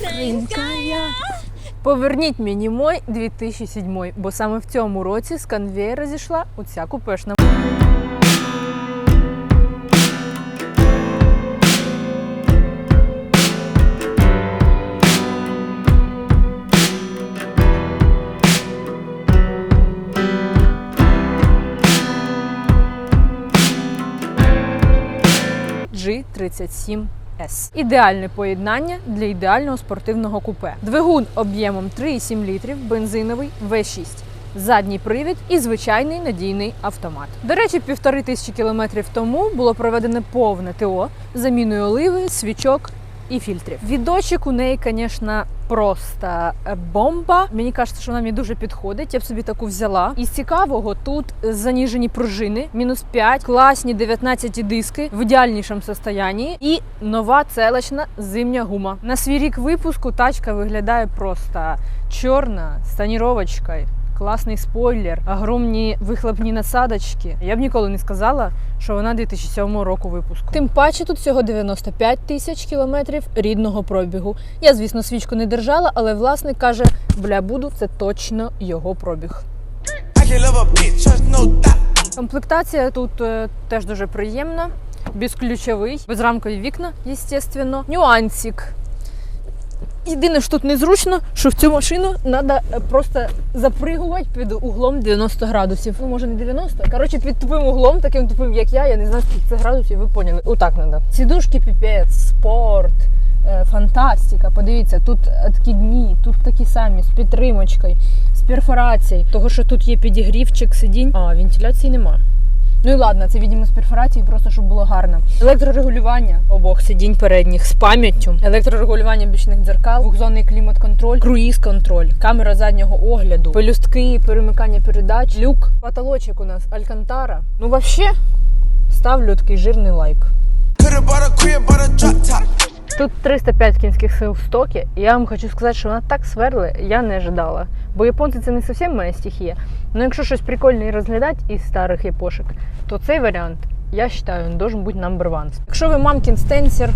Українська я. Поверніть мені мой 2007, бо саме в цьому році з конвеєра зійшла оця купешна. G37S. Ідеальне поєднання для ідеального спортивного купе. Двигун об'ємом 3,7 літрів, бензиновий V6. Задній привід і звичайний надійний автомат. До речі, півтори тисячі кілометрів тому було проведене повне ТО заміною оливи, свічок і фільтрів. Відочок у неї, звісно, просто е, бомба. Мені кажеться, що вона мені дуже підходить. Я б собі таку взяла. І з цікавого тут заніжені пружини, мінус 5, класні 19 диски в ідеальнішому состоянні і нова целочна зимня гума. На свій рік випуску тачка виглядає просто чорна з тоніровочкою. Класний спойлер, огромні вихлопні насадочки. Я б ніколи не сказала, що вона 2007 року випуску. Тим паче тут всього 95 тисяч кілометрів рідного пробігу. Я, звісно, свічку не держала, але власник каже: бля, буду, це точно його пробіг. Комплектація тут е, теж дуже приємна, безключовий, безрамкові вікна, звісно. Нюансик. Єдине, що тут незручно, що в цю машину треба просто запригувати під углом 90 градусів. Ну, може, не 90. Коротше, під тупим углом, таким тупим, як я, я не знаю, скільки це градусів, ви поняли. Отак треба. Сідушки піпець, спорт, е, фантастика. Подивіться, тут откидні, тут такі самі, з підтримочкою, з перфорацією. Того, що тут є підігрівчик сидінь. А, вентиляції нема. Ну і ладно, це відімо з перфорації, просто щоб було гарно. Електрорегулювання обох сидінь передніх з пам'яттю, електрорегулювання бічних дзеркал, двохзонний клімат-контроль, круїз-контроль, камера заднього огляду, пелюстки, перемикання передач, люк, потолочок у нас алькантара. Ну, взагалі, ставлю такий жирний лайк. Тут 305 кінських сил в стокі, і я вам хочу сказати, що вона так сверли, я не ожидала. Бо японці це не зовсім моя стихія. Ну якщо щось прикольне розглядати із старих епошек, то цей варіант, я вважаю, він должен бути number one. Якщо ви мамкін стенсер,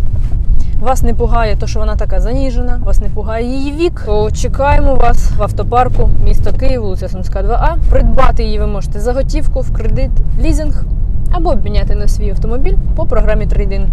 вас не пугає те, що вона така заніжена, вас не пугає її вік, то чекаємо вас в автопарку місто Київ, вулиця Сумська 2А. Придбати її ви можете за готівку, в кредит, лізинг або обміняти на свій автомобіль по програмі трейдинг.